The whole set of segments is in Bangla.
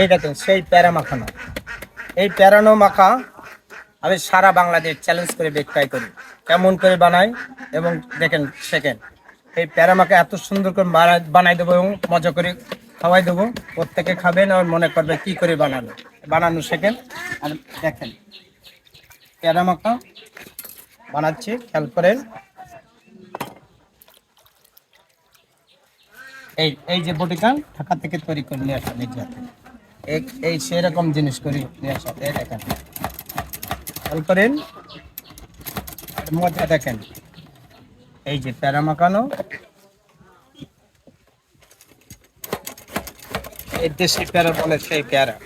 এই দেখেন সেই প্যারা মাখানো। এই প্যারানো মাখা আমি সারা বাংলাদেশ চ্যালেঞ্জ করে বিক্রয় করি। কেমন করে বানাই এবং দেখেন সেকেন্ড এই প্যারা মাখা এত সুন্দর করে বানাই- দেবো এবং মজা করে খাওয়াই দেবো। প্রত্যেকে খাবেন আর মনে করবে কি করে বানানো বানানো শেখেন। আর দেখেন, প্যারা মাখা বানাচ্ছি, খেয়াল করেন। এই এই যে বটিকা ঢাকা থেকে তৈরি করে নিয়ে আসা নিজে হাতে। এই এই সেরকম জিনিস করে এই দেখেন। খেয়াল করেন? মজা দেখেন, এই যে প্যারা মাখানো, এই দেশি প্যারা বলে সেই প্যারা।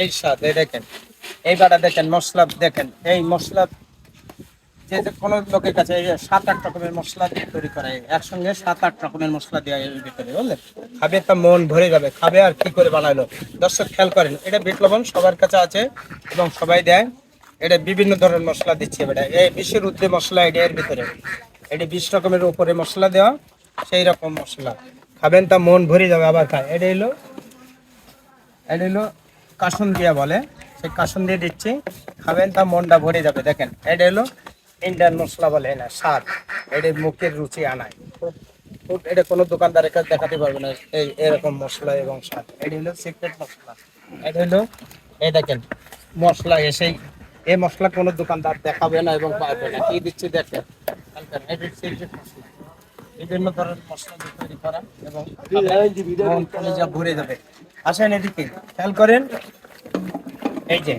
এই স্বাদ, এই দেখেন। এইবারে দেখেন মশলা দেখেন, এই মশলা যে কোনো লোকের কাছে সাত, আট রকমের মশলা দিয়ে তৈরি করা, একসঙ্গে সাত, আট রকমের মশলা দেওয়া এর ভিতরে বুঝলেন খাবে তা মন ভরে যাবে, খাবে আর কি করে বানাইলো দর্শক, খেয়াল করেন, এটা বিট লবণ সবার কাছে আছে এবং সবাই দেয়। এটা বিভিন্ন ধরনের মশলা দিচ্ছে এটা এই বিশের উদ্দে মশলা এটা এর ভিতরে। এটা বিশ রকমের উপরে মশলা দেওয়া, সেই রকম মশলা। খাবেন তা মন ভরে যাবে আবার খায়। এটা হলো এটা হলো কাসুন দিয়া বলে। সেই কাসুন দিয়ে দিচ্ছি। খাবেন তা মনটা ভরে যাবে, দেখেন। এটা হলো ইন্ডিয়ান মশলা বলে, না, স্বাদ। এটা মুখের রুচি আনায়। খুব এটা কোনো দোকানদারের কাছে দেখাতে পারবে না, এই এরকম মশলা এবং স্বাদ। এটা হলো সিক্রেট মশলা। এটা হলো, এই দেখেন, মশলা এসেই এই মশলা কোনো দোকানদার দেখাবে না এবং পারবে না। কি দিচ্ছি দেখেন? বিভিন্ন ধরনের মশলা তৈরি করা এবং কলিজা ভরে যাবে। আসেন এদিকে, খেয়াল করেন, এই যে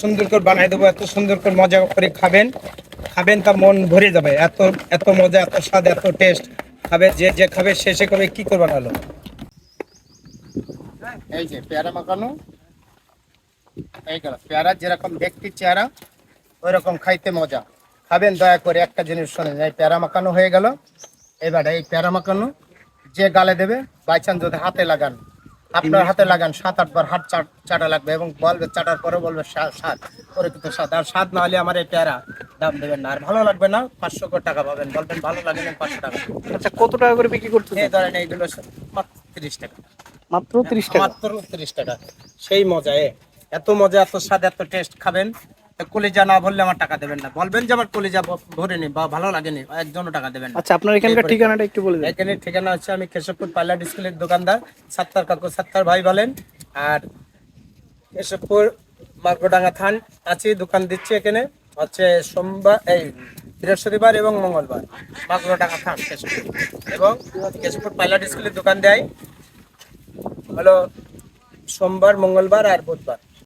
সুন্দর করে বানাই দেবো, এত সুন্দর করে মজা করে খাবেন। খাবেন তা মন ভরে যাবে। এত এত মজা, এত স্বাদ, এত টেস্ট খাবে, যে যে খাবে শেষে কবে কি করে বানালো এই যে পেয়ারা মাখানো। এই গেল, পেয়ারা যেরকম দেখতে চেহারা ওই রকম খাইতে মজা। খাবেন, দয়া করে একটা জিনিস শোনেন, এই পেয়ারা মাখানো হয়ে গেল। এবার এই পেয়ারা মাখানো, যে গালে দেবে, বাই চান্স যদি হাতে লাগান। আপনার হাতে লাগান সাত আটবার হাত চাটা লাগবে এবং বলবে চাটার পরে বলবে সাত স্বাদ করে কিন্তু স্বাদ। আর স্বাদ না হলে আমার এই পেয়ারা দাম দেবেন না। আর ভালো লাগবে না পাঁচশো করে টাকা পাবেন। বলবেন ভালো লাগে না পাঁচশো টাকা। আচ্ছা কত টাকা করে বিক্রি করতে এই ধরেন এইগুলো মাত্র তিরিশ টাকা। মাত্র তিরিশ টাকা? মাত্র তিরিশ টাকা। সেই মজা এ এত মজা এত স্বাদ এত টেস্ট খাবেন। কলিজা না বললে আমার টাকা দেবেন না। বলবেন যে আমার কলিজা ভ- ভরেনি বা ভালো লাগেনি একজনও টাকা দেবেন আচ্ছা আপনার এখানকার ঠিকানাটা একটু বলে দেন। এখানে ঠিকানা হচ্ছে আমি কেশবপুর পাইলার স্কুলের দোকানদার সাত্তার কাকু সাত্তার ভাই বলেন। আর কেশবপুর মার্কোডাঙ্গা থান আছি দোকান দিচ্ছি এখানে। হচ্ছে সোমবার এই বৃহস্পতিবার এবং মঙ্গলবার মার্কোডাঙ্গা থান কেশবপুর। এবং কেশবপুর পাইলার স্কুলের দোকান দেয়। হলো সোমবার মঙ্গলবার আর বুধবার।